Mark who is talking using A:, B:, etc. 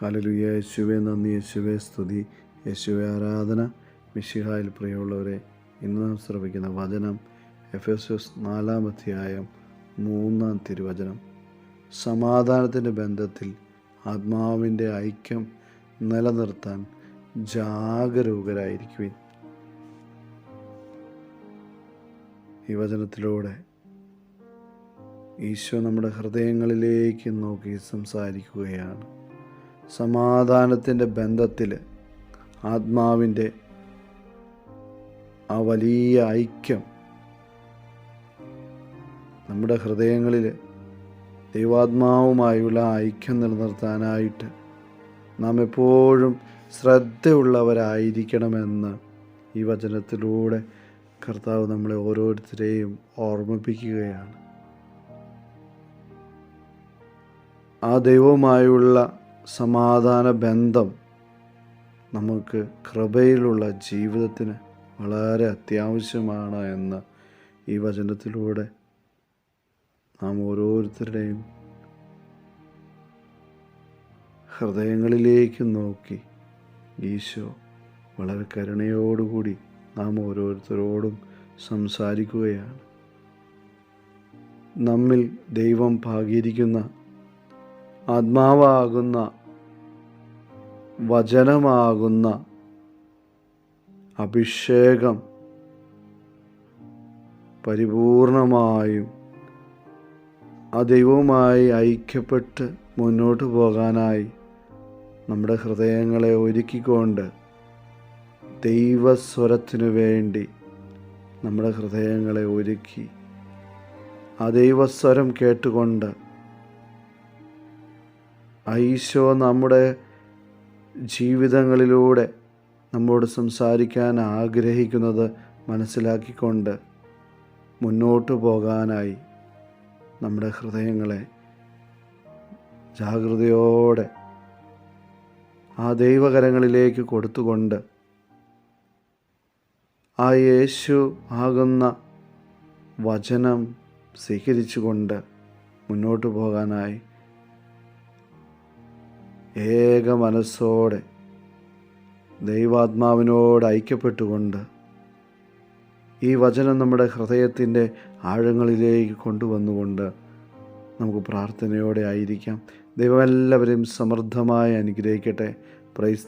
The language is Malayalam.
A: ഹല്ലേലൂയ. യേശുവെ നന്ദി യേശുവെ സ്തുതി യേശുവെ ആരാധന. മിഷിഹായിൽ പ്രിയമുള്ളവരെ ഇന്ന് നാം ശ്രമിക്കുന്ന വചനം എഫ് എസ് എസ് നാലാം അധ്യായം മൂന്നാം തിരുവചനം. സമാധാനത്തിന്റെ ബന്ധത്തിൽ ആത്മാവിന്റെ ഐക്യം നിലനിർത്താൻ ജാഗരൂകരായിരിക്കുവിൻ. ഈ വചനത്തിലൂടെ ഈശോ നമ്മുടെ ഹൃദയങ്ങളിലേക്ക് നോക്കി സംസാരിക്കുകയാണ്. സമാധാനത്തിന്റെ ബന്ധത്തിൽ ആത്മാവിന്റെ ആ വലിയ ഐക്യം നമ്മുടെ ഹൃദയങ്ങളിൽ ദൈവാത്മാവുമായുള്ള ഐക്യം നിലനിർത്താനായിട്ട് നാം എപ്പോഴും ശ്രദ്ധയുള്ളവരായിരിക്കണമെന്ന് ഈ വചനത്തിലൂടെ കർത്താവ് നമ്മളെ ഓരോരുത്തരെയും ഓർമ്മിപ്പിക്കുകയാണ്. ആ ദൈവവുമായുള്ള സമാധാന ബന്ധം നമുക്ക് കൃപയിലുള്ള ജീവിതത്തിന് വളരെ അത്യാവശ്യമാണ് എന്ന് ഈ വചനത്തിലൂടെ നാം ഓരോരുത്തരുടെയും ഹൃദയങ്ങളിലേക്ക് നോക്കി ഈശോ വളരെ കരുണയോടുകൂടി നാം ഓരോരുത്തരോടും സംസാരിക്കുകയാണ്. നമ്മിൽ ദൈവം ഭാഗീകരിക്കുന്ന ആത്മാവാകുന്ന വചനമാകുന്ന അഭിഷേകം പരിപൂർണമായും ആ ദൈവവുമായി ഐക്യപ്പെട്ട് മുന്നോട്ട് പോകാനായി നമ്മുടെ ഹൃദയങ്ങളെ ഒരുക്കിക്കൊണ്ട് ദൈവസ്വരത്തിനു വേണ്ടി നമ്മുടെ ഹൃദയങ്ങളെ ഒരുക്കി ആ ദൈവസ്വരം കേട്ടുകൊണ്ട് ഈശോ നമ്മുടെ ജീവിതങ്ങളിലൂടെ നമ്മോട് സംസാരിക്കാൻ ആഗ്രഹിക്കുന്നത് മനസ്സിലാക്കിക്കൊണ്ട് മുന്നോട്ട് പോകാനായി നമ്മുടെ ഹൃദയങ്ങളെ ജാഗ്രതയോടെ ആ ദൈവകരങ്ങളിലേക്ക് കൊടുത്തുകൊണ്ട് ആ യേശു ആകുന്ന വചനം സ്വീകരിച്ചുകൊണ്ട് മുന്നോട്ട് പോകാനായി ഏക മനസ്സോടെ ദൈവാത്മാവിനോട് ഐക്യപ്പെട്ടുകൊണ്ട് ഈ വചനം നമ്മുടെ ഹൃദയത്തിന്റെ ആഴങ്ങളിലേക്ക് കൊണ്ടുവന്നുകൊണ്ട് നമുക്ക് പ്രാർത്ഥനയോടെ ആയിരിക്കാം. ദൈവം എല്ലാവരെയും സമൃദ്ധമായി അനുഗ്രഹിക്കട്ടെ. പ്രൈസ്